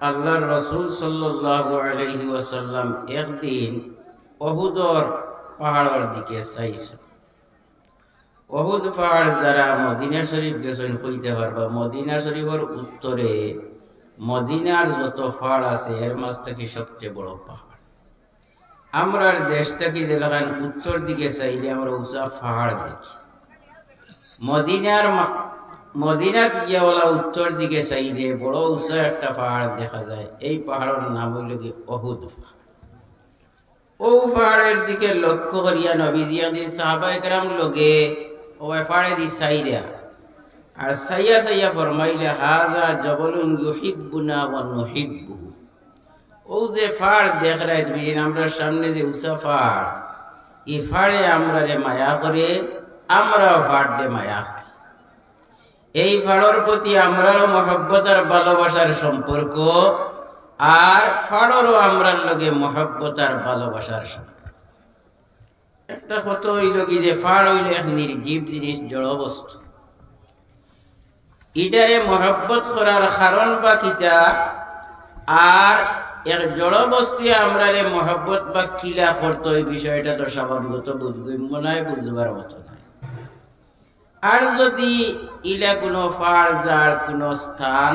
আল্লাহর রসুল সাল্লাল্লাহু আলাইহি ওয়াসাল্লাম একদিন অহুদর পাহাড়ের দিকে চাইছে। অহুদ পাহাড় যারা মদিনা শরীফ গেছেন কইতে পারবা, মদিনা শরীফের উত্তরে মদিনার যত পাহাড় আছে, এর মাঝ থেকে সবচেয়ে বড় পাহাড়। আমরার দেশটাকে যেলাখান উত্তর দিকে চাইলে আমরা উঁচা পাহাড় দেখি। মদিনার মা- মদিনাত গিয়াওয়ালা উত্তর দিকে চাইলে বড় উঁচা একটা পাহাড় দেখা যায়। এই পাহাড়ের নাম হইল কি? অহুদ ও পাহাড়ের দিকে লক্ষ্য করিয়া নবীজি আদি সাহাবা একরাম লগে ও পাহাড়ে দি সাইরা আর সাইয়া সাইয়া ফরমাইলে, হাজা জবলুন ইউহিব্বুনা ওয়া নুহিব্বুহু ও যে ফাড় দেখ রায় তুমি আমরা সামনে যে উষা ফাড় এই ফাড়ে আমরা রে মায়া করে, আমরাও ফাড় দে মায়া করি। এই ফাড়ের প্রতি আমরারও মহব্বত আর ভালোবাসার সম্পর্ক, আর ফাড়েরও আমরার লগে মহব্বত আর ভালোবাসার সম্পর্ক। একটা কত হইল কি যে ফাড় হইল এক নির্জীব জিনিস জড় বস্তু ইটারে মহব্বত করার কারণ বা কিতা আর এক জড় বস্তু আমরা রে মহব্বত বা কিলা করতো এই বিষয়টা তো স্বাভাবিকত বুধগম্য নয় বুঝবার মতো। আর যদি ইলা কোনো ফার যার কোনো স্থান,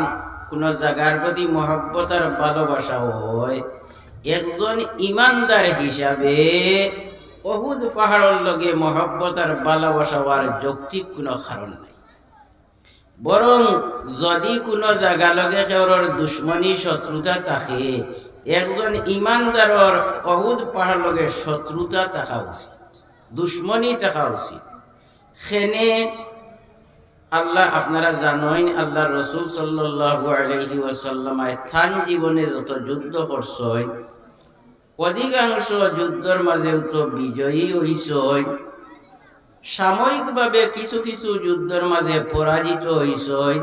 কোনো জায়গার প্রতি মহব্বত আর ভালোবাসা হয়, একজন ইমানদার হিসাবে অহুদ পাহাড়ের লগে মহব্বত আর ভালোবাসা হওয়ার যৌক্তিক কোনো কারণ নাই। বরং যদি কোনো জায়গা লগে কেউর দুশ্মনী, শত্রুতা থাকে, একজন ইমানদারর অহুদ পাহাড় লগে শত্রুতা থাকা উচিত, দুশ্মনী থাকা উচিত। সেনে আল্লাহ আপনারা জানেন আল্লাহ রসুল আলাইহি ওয়াসাল্লামায় থান জীবনে যত যুদ্ধ করছই অধিকাংশ যুদ্ধর মাঝেও তো বিজয়ী হইছই সাময়িকভাবে কিছু কিছু যুদ্ধের মাঝে পরাজিত হইছই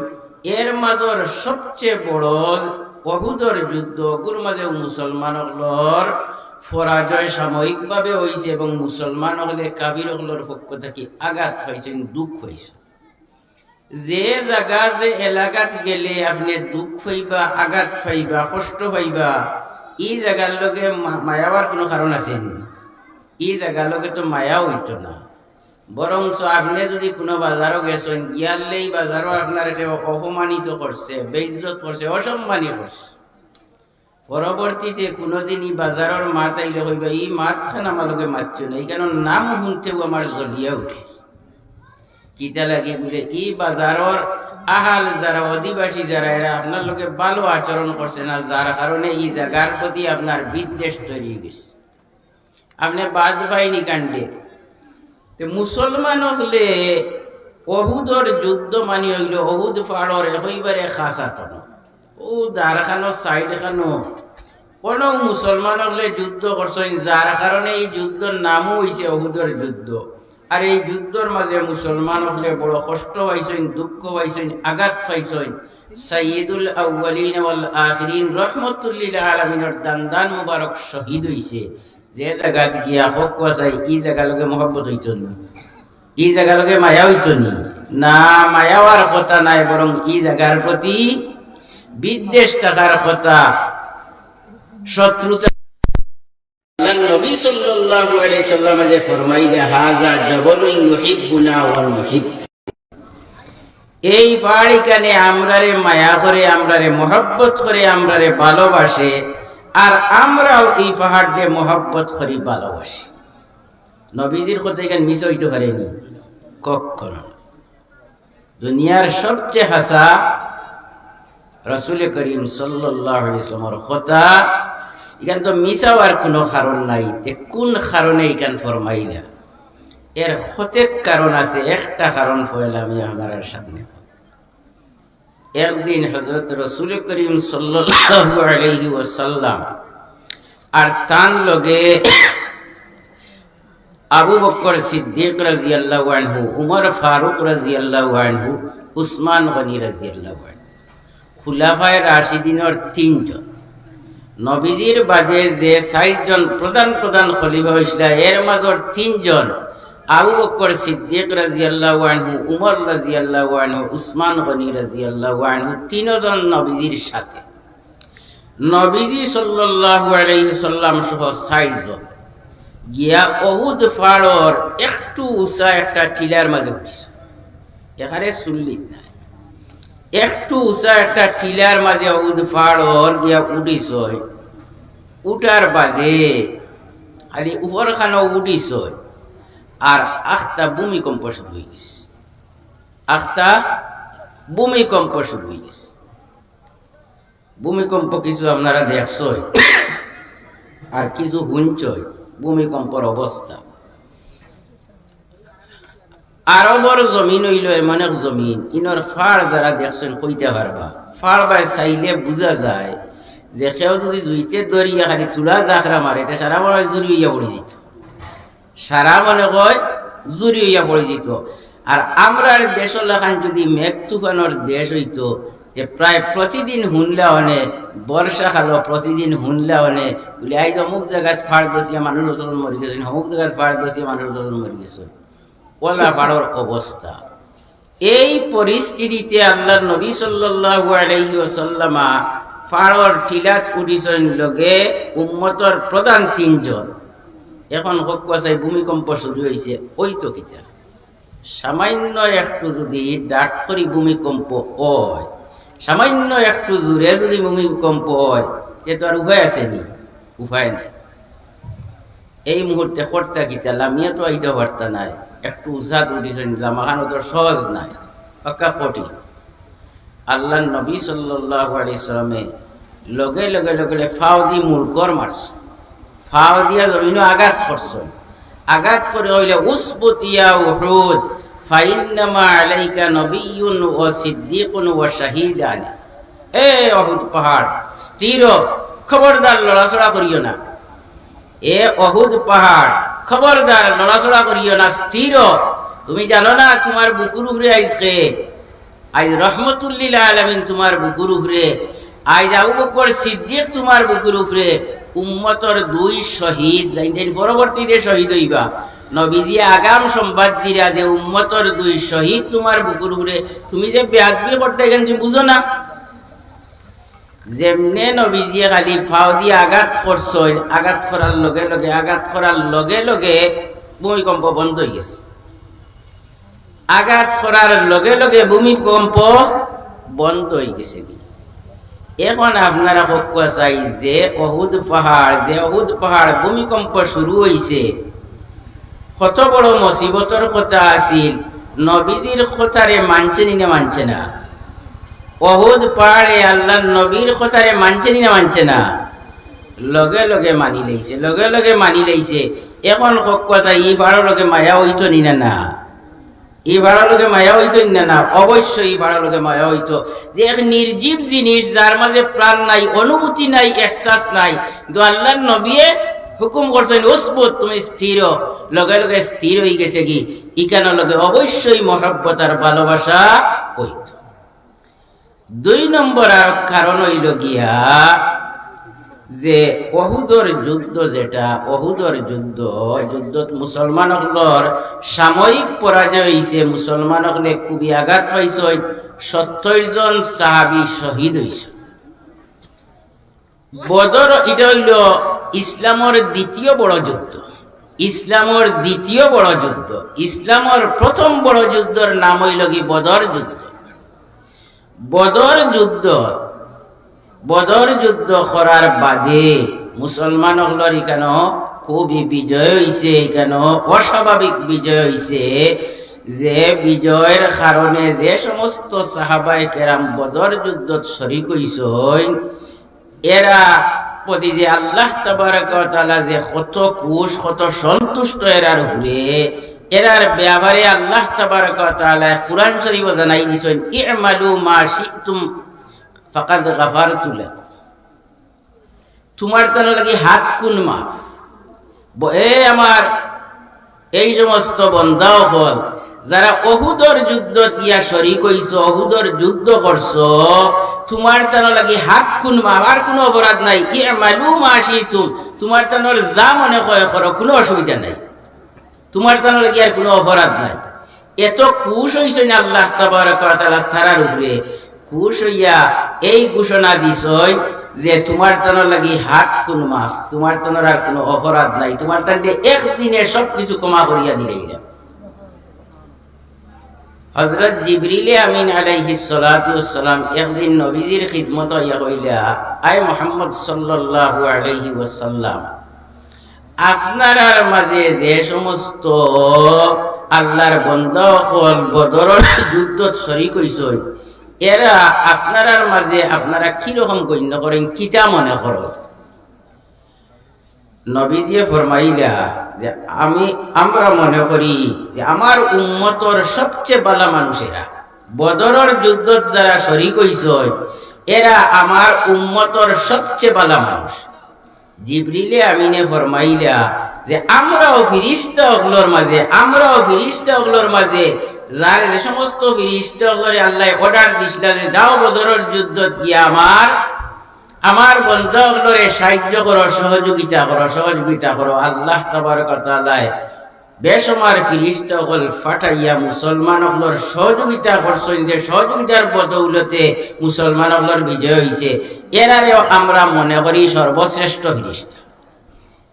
এর মাজর সবচেয়ে বড় অহুদর যুদ্ধ ওগুর মাঝে মুসলমানগুলোর পরাজয় সাময়িকভাবে হইছে এবং মুসলমান হলে কাবির হলোর পক্ষ থেকে আঘাত হয়েছেন দুঃখ হয়েছে যে জায়গা, যে এলাকাত গেলে আপনি দুঃখ পাইবা আঘাত পাইবা, কষ্ট পাইবা, এই জায়গার লগে মায়াবার কোনো কারণ আছে? এই জায়গার লগে তো মায়া হইতো না। বরং আপনি যদি কোনো বাজারও গেছেন ইয়ারলেই বাজারও আপনার অপমানিত করছে, বেইজ্জত করছে অসম্মানী করছে। পরবর্তীতে কোনোদিনই বাজারের মাত আইলে হইবা এই মাত খান আমার লগে মাতছ না, এই কারণ নাম শুনতেও আমার জ্বলিয়া উঠে কিতা লাগে বলে, এই বাজারের আহাল যারা, অধিবাসী যারা, এরা আপনার লোকে ভালো আচরণ করছে না, যার কারণে এই জায়গার প্রতি আপনার বিদ্বেষ তৈরি গেছে। আপনি বাদ পাইনি কাণ্ডে। তো মুসলমান হলে অহুদর যুদ্ধ মানি হইল, অহুদ পাহাড়র হইবারে খাসাতন। ও দ্বারখানো সাইড খানো কোনো মুসলমান হলে যুদ্ধ করছেন যার কারণে এই যুদ্ধর নামও হইছে অহুদর যুদ্ধ। আর এই যুদ্ধর মাঝে মুসলমান হলে বড় কষ্ট পাইছেন, দুঃখ পাইছেন, আঘাত পাইছেন। সাইয়দুল আউ্বালিন ওয়াল আখিরিন রহমতুল্লিল আলমিনের দান দান মুবারক শহীদ হইছে যে জায়গাত গিয়া হক চাই ই জায়গা লগে মহব্বত হইত নি ই জায়গা লগে মায়া হইত নি না মায়াওয়ার কথা নাই বরং ই জায়গার প্রতি বিদ্বেষ থাকার কথা। শত্রুতা নবী সাল্লাল্লাহু আলাইহি সাল্লাম যে ফরমাই যে হাজা ইউহিব্বুনা ওয়া নুহিব এই পাহাড়ি কানে আমরারে মায়া করে আমরারে মহব্বত করে আমরারে ভালোবাসে আর আমরাও এই পাহাড় দিয়ে মহব্বত করি ভালোবাসি। নবীজির কথা এখানে মিস হইতে পারেনি কখনো। দুনিয়ার সবচেয়ে হাসা রসুল করিম সাল্লামের কথা, এখান তো মিশাওয়ার কোনো কারণ নাই। তে কোন কারণে এখান ফরমাইলা? এর প্রত্যেক কারণ আছে, একটা কারণ ফয়লা আমি আমার সামনে। একদিন হজরত রসুল করিম আলাইহি আর তান লগে আবু বকর সিদ্দিক রাজিয়াল্লাহু আনহু, উমর ফারুক রাজিয়াল্লাহু আনহু, উসমান গনি রাজিয়াল্লাহু খুলাফায় রাশিদিনের তিনজন। নবীজির বাদে যে চারজন প্রধান প্রধান খলিফা হয়েছিল এর মাজর তিনজন আবু বকর সিদ্দিক রাজিয়াল্লাহু আনহু উমর রাজিয়াল্লাহু আনহু উসমান গনি রাজিয়াল্লাহু আনহু তিনজন নবীজির সাথে। নবীজি সাল্লাল্লাহু আলাইহি সাল্লাম সহ সাইজন গিয়া অহুদ ফাড়র একটু উঁচা, একটা টিলার মাঝে উঠিস এখানে চুল্লিত নাই একটু উঁচা একটা টিলার মাঝে অহুদ ফাড়র গিয়া উঠিস উঠার বাদে খালি উপর খানো উঠিস আর আখটা ভূমিকম্প শুরু হয়ে গেছে। আখটা ভূমিকম্প শুরু হয়ে গেছে। ভূমিকম্প কিছু আপনারা দেখছই আর কিছু হুঞ্চই ভূমিকম্পর অবস্থা। আরবর জমিন হইল এমন এক জমিন। ইনর ফাড় যারা দেখছেন কইতে পারবা। ফাড় বাই চাইলে বুঝা যায় যে সেও যদি জুইতে দরিয়া খালি তুলা জাখরা মারে, তে সারা মনে হয় জুরি হইয়া পড়ে যেত। সারা মনে কয় জুরি হইয়া পড়ে যেত। আর আমরার দেশের লেখান যদি মেঘ তুফানোর দেশ হইতো যে প্রায় প্রতিদিন হুনলা হনে খালো, প্রতিদিন হুনলা হনে বলে আইজ অমুক জায়গায় ফাড় দছিয়া মানুষ মরি গেছে, অমুক জায়গায় ফাড় দছিয়া মানুষ মরি গেছে। ওলা পাড়র অবস্থা। এই পরিস্থিতিতে আল্লাহ নবী আলাইহি ওয়াসাল্লামা ফাড়র টিলাত উঠিছেন লগে উম্মতর প্রধান তিনজন। এখন হোক চাই ভূমিকম্প শুরু হয়েছে ওই তো কিতা? সামান্য একটু যদি ডাক করি ভূমিকম্প হয়, সামান্য একটু জোরে যদি ভূমিকম্প হয়, তে তো আর উপায় আছে নি? উপায় নাই। এই মুহূর্তে কর্তা কিতা? লামিয়া তো আইতে পারতা নাই। একটু উঠিছে নিলাম এখানে তো সহজ নাই, পাক্কা কঠিন। আল্লাহ নবী সাল্লাল্লাহু আলাইহি সাল্লামে লগে লগে লগে ফাও দি মুরকর মারছ। ফাও দিয়া জমিন আঘাত করছ। আঘাত করে হইলে উসবতিয়া উহুদ ফাইন্নামা আলাইকা নবিয়ুন ও সিদ্দিকুন ও শাহিদান এ অহুদ পাহাড়, স্থির। খবরদার লড়াচড়া করিও না। এ অহুদ পাহাড় খবরদার লড়াচড়া করিও না, স্থির। তুমি জানো না তোমার বুকুর উপরে আইসকে আজ রহমতুল্লিল আলমিন তোমার বুকুর উপরে। আজ আবু বকর সিদ্দিক তোমার বুকুর উপরে। উম্মতর দুই শহীদ পরবর্তীতে শহীদ হইবা। নবীজি আগাম সম্বাদ দিরা যে উম্মতর দুই শহীদ তোমার বুকুর উপরে। তুমি যে ব্যাগবি করতে এখানে তুমি বুঝো না। যেমনে নবীজি খালি ফাও দিয়ে আঘাত করছ আঘাত করার লগে লগে, আঘাত করার লগে লগে ভূমিকম্প বন্ধ হয়ে গেছে। আঘাত করার লগে লগে ভূমিকম্প বন্ধ হয়ে গেছে এখন আপনারা হকুয়া চাই যে অহুদ পাহাড়, যে অহুদ পাহাড় ভূমিকম্প শুরু হয়েছে কত বড় মুসিবতর কথা আছিল নবীজির কথারে মানছে নি না মানছে না? অহুদ পাহাড়ে আল্লাহ নবীর কথারে মানছে নি না মানছে না? লগে লগে মানি লাইছে, লগে লগে মানি লাইছে। এখন হকুয়া চাই ই পাহাড়ের লগে মায়া হইতো নি না না? এই ভাড়া লোকে মায়া হইতো না না অবশ্যই ই ভাড়া লোকে মায়া হইতো। যে এক নির্জীব জিনিস যার মাঝে প্রাণ নাই, অনুভূতি নাই এহসাস নাই, কিন্তু আল্লাহর নবীয়ে হুকুম করছেন উসবুত তুমি স্থির লগে লগে স্থির হয়ে গেছে কি? ইকানো লগে অবশ্যই মহব্বত আর ভালোবাসা হইত। দুই নম্বর আর কারণ হইল গিয়া যে অহুদর যুদ্ধ যেটা, অহুদর যুদ্ধ যুদ্ধত মুসলমান হকলর সাময়িক পরাজয় হয়েছে মুসলমান হকলে খুবই আঘাত পাইছে, সত্তর জন সাহাবি শহীদ হয়েছে বদর এটা হইল ইসলামর দ্বিতীয় বড় যুদ্ধ। ইসলামর দ্বিতীয় বড় যুদ্ধ। ইসলামর প্রথম বড় যুদ্ধর নাম হইল কি বদর যুদ্ধ। বদর যুদ্ধ। বদর যুদ্ধ করার বাদে মুসলমান হলর এখানে খুবই বিজয় হয়েছে এখানে অস্বাভাবিক বিজয় হয়েছে যে বিজয়ের কারণে যে সমস্ত সাহাবাই কেরাম বদর যুদ্ধত শরিক হইছেন, এরা প্রতি যে আল্লাহ তাবারকালা যে কত কুশ, কত সন্তুষ্ট এরার উপরে এরার ব্যাপারে আল্লাহ তাবারকালা কুরআন শরীফ জানাই দিছেন, ইমালু মা শিতুম ফাকাদ গাফারতু লাকুম। তোমার তার লাগি হাত কুন মাফ? এ আমার এই সমস্ত বন্ধাও হল, যারা অহুদর যুদ্ধ ইয়া শরিক হইছ, অহুদর যুদ্ধ করছ, তোমার তার লাগি হাত কুন আর কোনো অপরাধ নাই। ই মালু মাসি তুম তোমার তানোর যা মনে হয় করো কোনো অসুবিধা নাই। তোমার তার লাগি আর কোনো অপরাধ নাই? এত খুশ না আল্লাহ তাবারক ওয়া তাআলা তারার উপরে। খুশ হইয়া এই ঘোষণা দিছই যে তোমার তনর লাগি হাত কোন মাফ, তোমার তনর আর কোনো অপরাধ নাই। তোমার তান একদিনে সব কিছু ক্ষমা করিয়া দিলেই হজরত জিবরিলে আমিন আলাইহি সালাম একদিন নবীজির খিদমত ইয়া কইলা, আয় মোহাম্মদ সাল্লাল্লাহু আলাইহি ওয়াসাল্লাম আপনার মাঝে যে সমস্ত আল্লাহর বন্ধ হল বদরের যুদ্ধত শরিক হইছই এরা আপনার মাঝে আপনারা কীরকম গণ্য করেন, কিতা মনে করো? নবীজিয়ে ফরমাইলা যে আমি, আমরা মনে করি যে আমার উম্মতর সবচেয়ে বালা মানুষেরা, বদরের যুদ্ধত যারা শরিক হইছ, এরা আমার উম্মতর সবচেয়ে বালা মানুষ। জিবরিলে আমিনে ফরমাইলা যে আমরাও ফিরিস্তা অগলোর মাঝে, আমরাও ফিরিস্তা অগলোর মাঝে, যারে যে সমস্ত ফিরিস্তা অগলরে আল্লাহ অর্ডার দিছিল যে যাও বদরের যুদ্ধ কি আমার আমার বন্ধুগুলোরে সাহায্য করো, সহযোগিতা করো সহযোগিতা করো। আল্লাহ তবার কথা বেসমার ফিরিস্ত হল ফাটাইয়া মুসলমান হলর সহযোগিতা করছেন যে সহযোগিতার বদৌলতে মুসলমান হলর বিজয় হয়েছে এরারেও আমরা মনে করি সর্বশ্রেষ্ঠ ফিরিস্তা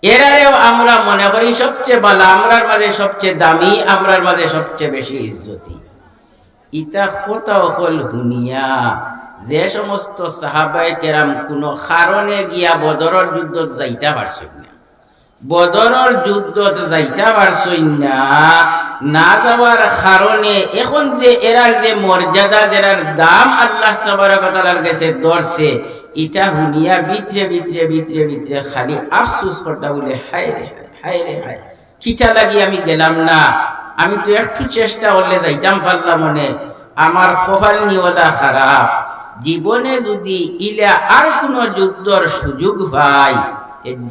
এরারেও আমরা মনে করি সবচেয়ে ভালো, আমরার মাঝে সবচেয়ে দামি, আমরার মাঝে সবচেয়ে বেশি ইজ্জতি। ইতা খোতা হল হুনিয়া, যে সমস্ত সাহাবাই কেরাম কোনো কারণে গিয়া বদরের যুদ্ধ যাইতে পারছেন না। বদরের যুদ্ধ যাইতে পারছেন না। না যাওয়ার কারণে এখন যে এরার যে মর্যাদা, যেরার দাম আল্লাহ তবরকতালার কাছে ধরছে, ইটা হুনিয়া ভিতরে ভিতরে ভিতরে ভিতরে খালি আফসুস করতা বলে, হায় রে হায় রে, হায় খিচা লাগি আমি গেলাম না? আমি তো একটু চেষ্টা করলে যাইতাম পারলাম মনে। আমার কপাল নিওয়ালা খারাপ। জীবনে যদি ইলা আর কোনো যুদ্ধর সুযোগ পাই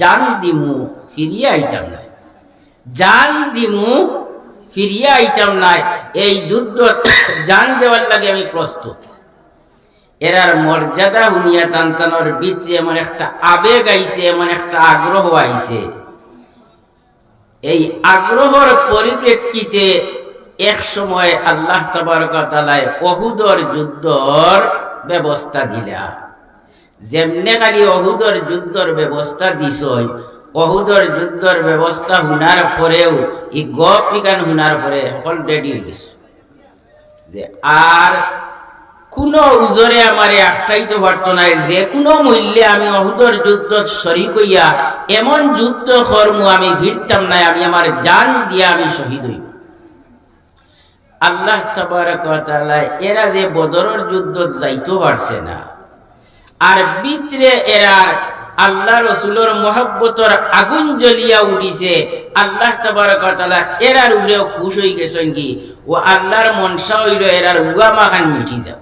জান দিমু ফিরিয়া আইতাম নাই। জান দিমু, ফিরিয়া আইতাম নাই। এই যুদ্ধ জান দেওয়ার লাগে আমি প্রস্তুত। এরার মর্যাদা হুনিয়া তান্তানোর ভিতরে এমন একটা আবেগ আইছে, এমন একটা আগ্রহ আইছে। এই আগ্রহর পরিপ্রেক্ষিতে এক সময় আল্লাহ তবরকতালায় অহুদর যুদ্ধর ব্যবস্থা দিলা। যেমনে খালি অহুদর যুদ্ধর ব্যবস্থা দিস অহুদর যুদ্ধর ব্যবস্থা হুনার পরেও ই গফ বিজ্ঞান হুনার পরে সকল রেডি হয়ে গেছে। যে আর কোন উজরে আমার একটাই তো পারত নাই, যে কোনো মূল্যে আমি অহুদর যুদ্ধ শরিক হইয়া, এমন যুদ্ধ কর্ম আমি ভিড়তাম নাই, আমি আমার জান দিয়া আমি শহীদ হইব আল্লাহ এরা যে বদরের যুদ্ধ যাইতে পারছে না আর বিত্রে এরার আল্লাহ রসুলোর মহব্বতর আগুন জ্বলিয়া উঠিছে। আল্লাহ তবরকতালা এরার উপরেও খুশ হয়ে গেছেন কি? ও আল্লাহর মনসা হইল এরার উয়া মাখান মিটি যাব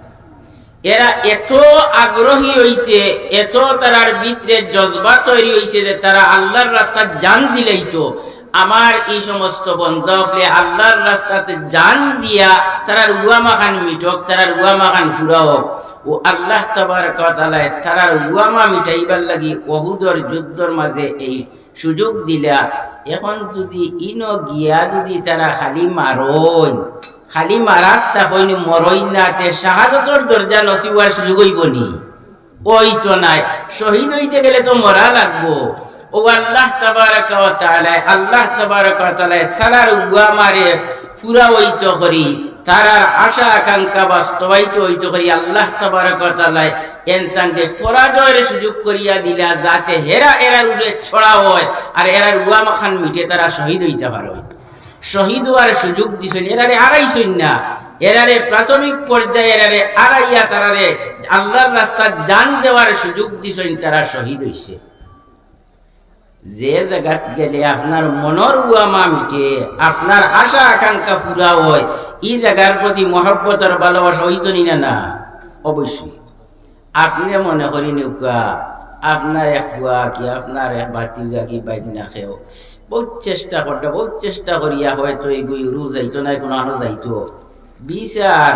এরা এত আগ্রহী হইছে, এত তারার ভিতরে জজবা তৈরি হইছে যে তারা আল্লাহর রাস্তা জান দিলেই তো। আমার এই সমস্ত বন্ধ হলে আল্লাহর রাস্তাতে জান দিয়া তারার উয়া মাখান মিটক, তারার উয়া মাখান ফুরাও ও আল্লাহ তবার কথালায় তারার উয়ামা মিটাইবার লাগি অহুদর যুদ্ধর মাঝে এই সুযোগ দিলা। এখন যদি ইন গিয়া যদি তারা খালি মারইন, খালি মারাত তা হইনি মরইন না, তে শাহাদতর দরজা নসিবার সুযোগ হইব নি। ওই তো নাই, শহীদ হইতে গেলে তো মরা লাগবো। ও আল্লাহ তাবারাক তাআলা আল্লাহ তাবারাক তাআলা তারার উয়া মারে পুরা হইত করি। তারার আশা আকাঙ্ক্ষা বাস্তবায়িত হইত করি আল্লাহ তাবারাক এনতানকে পরাজয়ের সুযোগ করিয়া দিলা যাতে হেরা এরার উড়ে ছড়া হয় আর এরার উয়া মাখান মিটে তারা শহীদ হইতে পারে। শহীদ হওয়ার সুযোগ দিছেন, এরারে আড়াইছই না। এরারে প্রাথমিক পর্যায়ে এরারে আড়াইয়া তারারে আল্লাহর রাস্তা জান দেওয়ার সুযোগ দিছেন, তারা শহীদ হইছে। যে জায়গাত গেলে আপনার মনের উয়ামা মিটে, আপনার আশা আকাঙ্ক্ষা পুরা হয়। এই জায়গার প্রতি মহব্বতের ভালোবাসা হইতো নি না? অবশ্যই। আপনি মনে করি নৌকা আপনার এক হুয়া কি, আপনার এক বাতিজা কি বাইক না খেয়েও। বহুত চেষ্টা করতে, বহুত চেষ্টা করিয়া হয়তো এই গুই রু যাইতো না, কোনো আরও যাইতো। বিচার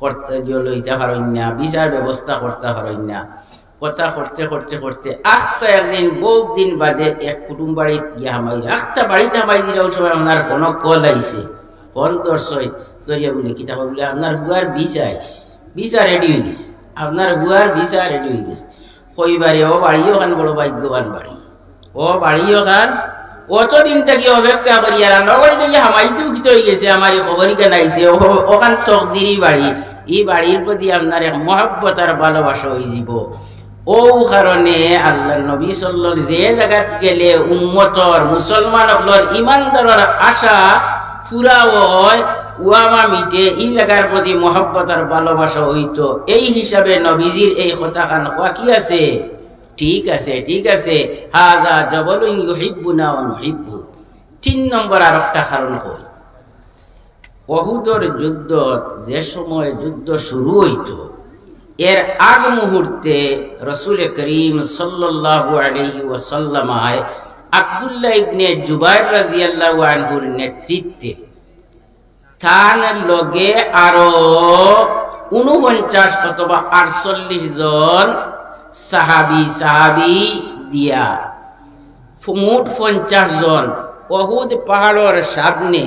করতে লইতে পারেন না, বিচার ব্যবস্থা করতে পারেন না। কথা করতে করতে করতে আখটা একদিন, বহুত দিন বাদে এক কুটুম বাড়িত গিয়া হামাই আখটা বাড়িতে হামাই দিলে ওই সময় আপনার ফোন কল আইছে। ফোন দর্শই দরিয়া বলে, কিতা বলে, আপনার বুয়ার ভিসা আইস, ভিসা রেডি হয়ে গেছে, আপনার বুয়ার ভিসা রেডি হয়ে গেছে। কইবারে, ও বাড়ি ওখান বড় ভাগ্যবান বাড়ি। ও বাড়ি ওখান অতদিন থেকে অপেক্ষা করি, আর নগরী থেকে হামাইতেও কিত হয়ে গেছে, আমার খবরই কেনাইছে ওখান তকদিরই বাড়ি এই বাড়ির প্রতি আপনার এক মহব্বত আর ভালোবাসা হয়ে যাব। ও কারণে আল্লাহ নবী সাল্লার যে জায়গাত গেলে উম্মতর মুসলমান হলর ইমানদারর আশা হয় মিটে এই জায়গার প্রতি মহব্বত আর ভালোবাসা হইতো। এই হিসাবে নবীজির এই কথা খান হওয়া কি আছে? ঠিক আছে ঠিক আছে। নুহিব্বু। তিন নম্বর আর একটা কারণ হই অহুদর যুদ্ধ যে সময় যুদ্ধ শুরু হইত, এর আগ মুহূর্তে রসুল করিম আলাইহি ওয়াসাল্লামায় আব্দুল্লাহ ইবনে জুবাইর রাদিয়াল্লাহু আনহুর নেতৃত্বে তার লগে আরও উনপঞ্চাশ অথবা আটচল্লিশ জন সাহাবি সাহাবি দিয়া। মোট পঞ্চাশ জন। অহুদ পাহাড়ের সামনে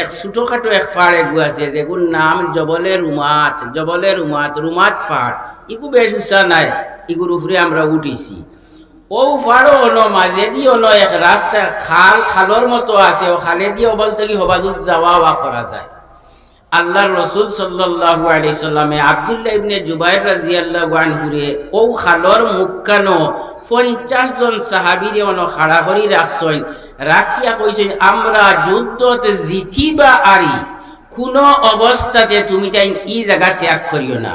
এক ছোটখাটো এক পাহাড় এগু আছে যেগুর নাম জবলের উমাত জবলের উমাত রুমাত পাহাড়। ইগু বেশ উঁচা নাই, ইগুর উপরে আমরা উঠিছি। ও পাহাড়ও অন মাঝে দিয়ে এক রাস্তা খাল খালর মতো আছে ও খালে দিয়ে অবাজ থেকে হবাজুত যায়। আল্লাহর রসুল সাল্লাল্লাহু আলাইহি সাল্লামে আব্দুল্লাহ ইবনে জুবাইর রাদিয়াল্লাহু আনহুরে ও খালর মুক্কানো পঞ্চাশ জন অন খাড়া করি রাখছইন রাখিয়া কইছেন, আমরা যুদ্ধতে জিতিবা আরি, কোন অবস্থাতে তুমি তাই ই জায়গা ত্যাগ করিও না।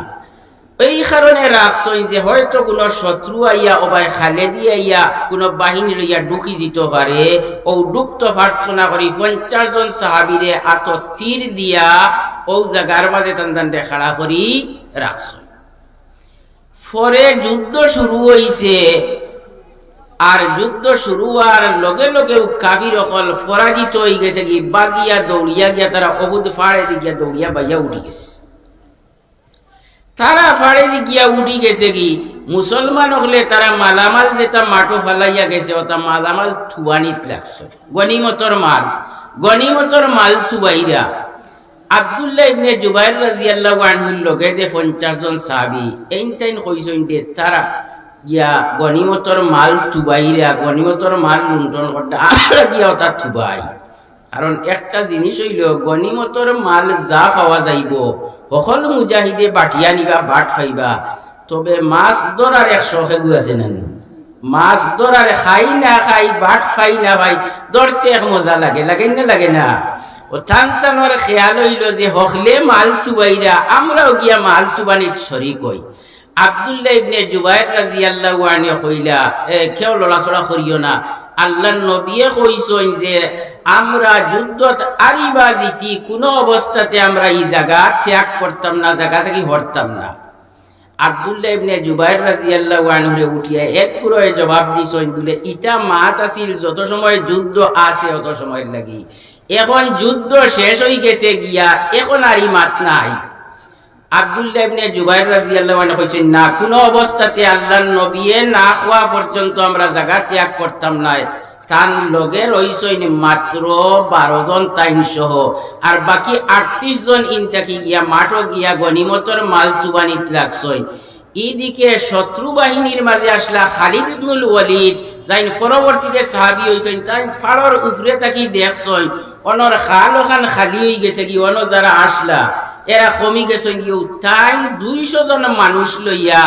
এই কারণে রাখছই যে হয়তো কোনো শত্রু আইয়া ওবাই খালে দিয়ে আইয়া কোনো বাহিনী লইয়া ঢুকি দিতে পারে ও ডুবতো প্রার্থনা করি পঞ্চাশ জন সাহাবিরে আত তীর দিয়া ও জাগার মাঝে টানতে খাড়া করি রাখছ পরে যুদ্ধ শুরু হইছে আর যুদ্ধ শুরু হওয়ার লগে লগে কাবির অকল পরাজিত হয়ে গেছে কি, বাগিয়া দৌড়িয়া গিয়া তারা অবুদ ফাড়ে দিগিয়া দৌড়িয়া বাইয়া উঠি গেছে। তারা ফাড়ে গিয়া উঠি গেছে কি? মুসলমান হলে তারা মালামাল যেটা মাটো ফালাইয়া গেছে, ওটা মালামাল থুবানিত লাগছে। গনিমতর মাল। গনিমতর মাল থুবাইরা আব্দুল্লাহ ইবনে জুবাইর রাদিয়াল্লাহু আনহুর লগে যে 50 জন সাহাবী এইন টাইন কইছেন যে তারা ইয়া গনিমতর মাল থুবাইরা গনিমতর মাল লুণ্ঠন করতে আমরা গিয়া ওটা থুবাই কারণ একটা জিনিস হইল গনিমতর মাল যা পাওয়া যাইব, সকল মুজাহিদে বাটিয়া নিবা, বাট পাইবা তবে মাছ ধরার এক শখে আছে না মাছ ধরার খাই না খাই, বাট খাই না ভাই, ধরতে এক মজা লাগে লাগে না লাগে না। ও টান টানোর খেয়াল হইল যে হকলে মাল তুবাইরা, আমরাও গিয়া মাল তুবানিত শরিক হই আব্দুল্লাহ ইবনে জুবাইর রাদিয়াল্লাহু আনহু কইলা, এ কেউ লড়াচড়া করিও না। আল্লাহ নবিয়ে কইছেন যে আমরা যুদ্ধত আরিবা জিতি কোনো অবস্থাতে আমরা এই জায়গা ত্যাগ করতাম না জায়গা থেকে হরতাম না। আব্দুল্লাহ ইবনে এক জবাব মাত যত সময় যুদ্ধ আছে সময় লাগি। এখন যুদ্ধ শেষ গেছে গিয়া, এখন আর মাত নাই। না, কোনো অবস্থাতে আল্লাহর নবিয়ে না খাওয়া পর্যন্ত আমরা জায়গা ত্যাগ করতাম না। তান লগে রইছইন মাত্র বারো জন তাইন সহ আর বাকি আটত্রিশ জন ইনটাকি গিয়া মাঠও গিয়া গনিমতর মাল তুবানিত লাগছইন এদিকে শত্রু বাহিনীর মাঝে আসলা খালিদ ইবনুল ওয়ালিদ যাইন পরবর্তীতে সাহাবি হইছেন তাই ফাড়র উপরে তাকি দেখছইন অনর খাল ওখান খালি হয়ে গেছে কি অন যারা আসলা। এরা কমি কি তাই দুইশো জন মানুষ লইয়া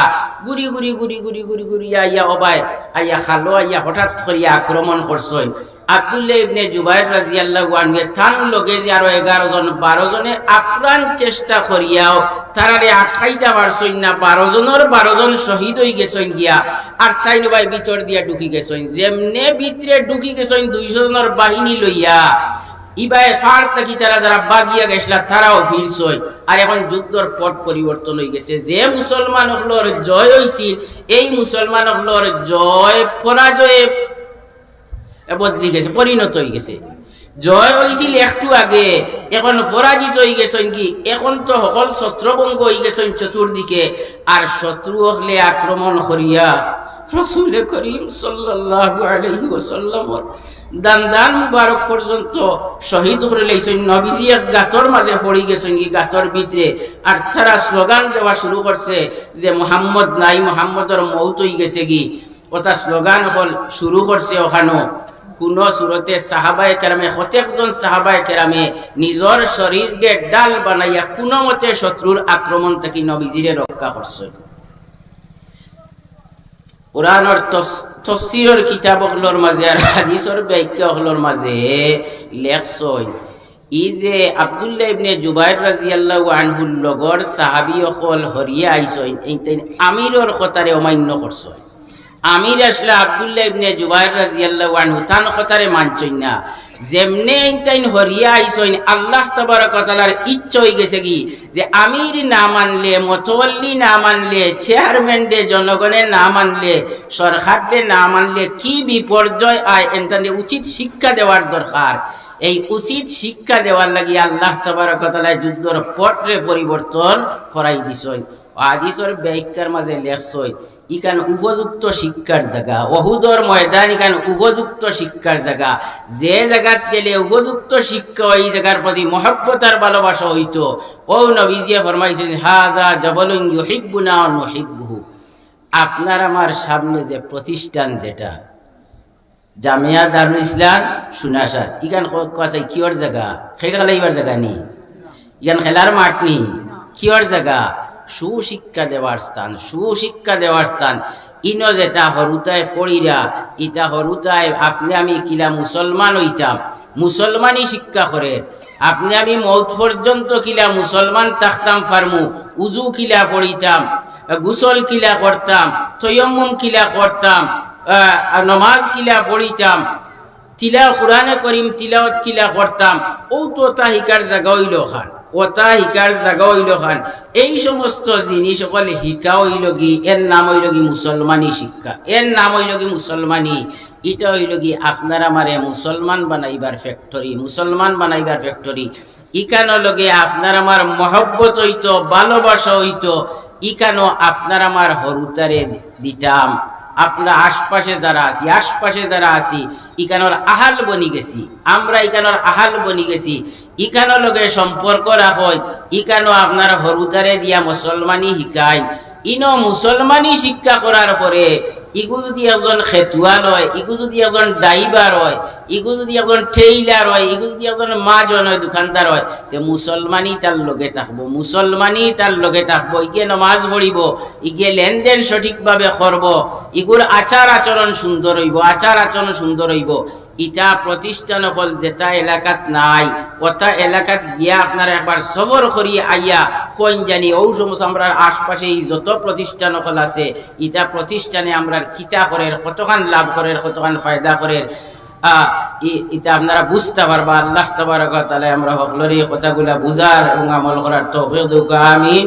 গুড়ি গুড়ি গুড়ি গুড়ি গুড়ি গুড়ি আইয়া অবাই আইয়া খালো, আইয়া হঠাৎ করিয়া আক্রমণ করছই আব্দুল্লাহ ইবনে জুবাইর থান লগে যে আরও এগারো জন, বারো জনে আপ্রাণ চেষ্টা করিয়াও তারারে আঠাইতা পারছইন না, বারো জনের বারো জন শহীদ হয়ে গেছইন গিয়া। আর তাই নবাই ভিতর দিয়া ঢুকি গেছইন যেমনে ভিতরে ঢুকি গেছইন দুইশো জনের বাহিনী লইয়া। ইবাই ফার থাকি তারা যারা বাগিয়া গেছিলা, তারাও ফিরছই। আর এখন যুদ্ধর পট পরিবর্তন হয়ে গেছে। যে মুসলমান হলোর জয় হয়েছিল এই মুসলমান হলোর জয় পরাজয়ে বদলি গেছে, পরিণত হয়ে গেছে। জয় হয়েছিল একটু আগে, এখন পরাজিত হয়ে গেছেন কি? এখন তো সকল শত্রুভঙ্গ হয়ে গেছেন চতুর্দিকে। আর শত্রু হলে আক্রমণ করিয়া রসুল করিম ওয়াসাল্লামর দান দান মুবারক পর্যন্ত শহীদ করে লাইছেন নবীজি, এক গাতর মাঝে পড়ি গেছেন কি গাতর ভিতরে আর তারা স্লোগান দেওয়া শুরু করছে যে মোহাম্মদ নাই, মোহাম্মদর মৌত হয়ে গেছে কি ওটা স্লোগান হল, শুরু করছে ওখানো। কোন সুরতে সাহাবায় কেরামে প্রত্যেকজন সাহাবায় কেরামে নিজর শরীরকে ডাল বানাইয়া কোনো মতে শত্রুর আক্রমণ থেকে নবীজিরে রক্ষা করছে। কোরআনের কিতাব হলোর মাঝে আর হাদিসর ব্যাখ্যাগুলোর মাঝে লেখছই। ই যে আবদুল্লাহ ইবনে জুবাইর রাজিয়াল্লাহু আনহুর লগর সাহাবী অকল হরিয়া আইছই এইতেন আমিরর কথারে অমান্য করছই আমির আসলে আব্দুল্লাহ ইবনে জুবাইর রাজিয়াল্লাহু আনহু তান কথারে মানছই না। যেমনে এইতাইন হরিয়া আইছইন আল্লাহ তাবারক তাআলার ইচ্ছা হই গেছে কি? যে আমির না মানলে, মতওয়াল্লি না মানলে, চেয়ারম্যান ডে জনগণে না মানলে, সরকার ডে না মানলে কি বিপর্যয় আয় এন্তানে উচিত শিক্ষা দেওয়ার দরকার। এই উচিত শিক্ষা দেওয়ার লাগি আল্লাহ তাবারক তাআলা যুদ্ধর পটরে পরিবর্তন করাই দিছই আদিসর ব্যাখ্যার মাঝে লেখছই ইকান উপযুক্ত শিক্ষার জায়গা অহুদর ময়দান ইকান উপযুক্ত শিক্ষার জায়গা যে জায়গাত গেলে উপযুক্ত শিক্ষা এই জায়গার প্রতি মহব্বতার ভালোবাসা হইতো। ও নবীজিয়া ফরমাইছেন হাজা জবলুন ইউহিব্বুনা ওয়া নুহিব্বুহু। আপনার আমার সামনে যে প্রতিষ্ঠান যেটা, জামিয়া দারুল ইসলাম সুনাসা, ইকান কাছে কিয়র জায়গা খেলা খেলাইবার জায়গা নি? ইকান খেলার মাঠ নি? কিয়র জায়গা সুশিক্ষা দেওয়ার স্থান, সুশিক্ষা দেওয়ার স্থান। ইনো যেটা হরুতায় ফড়িরা ইটা হরুতায়, আপনি আমি কিলা মুসলমান হইতাম। মুসলমানই শিক্ষা করে। আপনি আমি মৌত পর্যন্ত কিলা মুসলমান থাকতাম ফার্মু। উজু কিলা পড়িতাম, গুসল কিলা করতাম, তৈয়ম্মম কিলা করতাম নমাজ কিলা পড়িতাম তিলা কোরআনে করিম তিলাওয়াত কিলা করতাম। ও তো তাহিকার জায়গা হইল খান ওটা শিকার জাগা হইল খান এই সমস্ত জিনিস সকল শিকা হইল কি এর নাম হইল কি মুসলমানি শিক্ষা। এর নাম হইল কি মুসলমানি এটা হইল কি আপনার আমারে মুসলমান বানাইবার ফ্যাক্টরি মুসলমান বানাইবার ফ্যাক্টরি ইকানো লগে আপনার আমার মহব্বত হইতো, ভালোবাসা হইতো, ইকানো আপনার আমার হরুতারে দিতাম। আপনার আশপাশে যারা আছি, আশপাশে যারা আছি, ইকানোর আহাল বনি গেছি। আমরা ইকানোর আহাল বনি গেছি। ইকানো লগে সম্পর্ক রাখয় ইকানো আপনার হরুদারে দিয়া মুসলমানি শিকায় ইনো মুসলমানি শিক্ষা করার পরে ইগু যদি একজন খেতুয়া হয় ইগু যদি একজন ড্রাইভার হয়, ইগু যদি একজন টেইলার হয়, ইগু যদি একজন মাজন হয় দোকানদার হয়, তে মুসলমানই তার লগে থাকব, মুসলমানই তার লগে থাকব, ইগে নমাজ পড়িব, ইগে লেনদেন সঠিকভাবে করব, ইগুর আচার আচরণ সুন্দর হইব, আচার আচরণ সুন্দর হইব ইটা প্রতিষ্ঠান হল যেটা এলাকাত নাই। ওটা এলাকাত গিয়া আপনারা একবার সবর করি আইয়া কইন জানি ও সমস্ত আমরা আশপাশে যত প্রতিষ্ঠান হল আছে, ইটা প্রতিষ্ঠানে আমরা কিতা করের, কতখান লাভ করের, কতখান ফায়দা করের? এটা আপনারা বুঝতে পারবা, আল্লাহ তবরক তাহলে আমরা সকলের এই কথাগুলা বুঝার এবং আমল করার তো আমিন।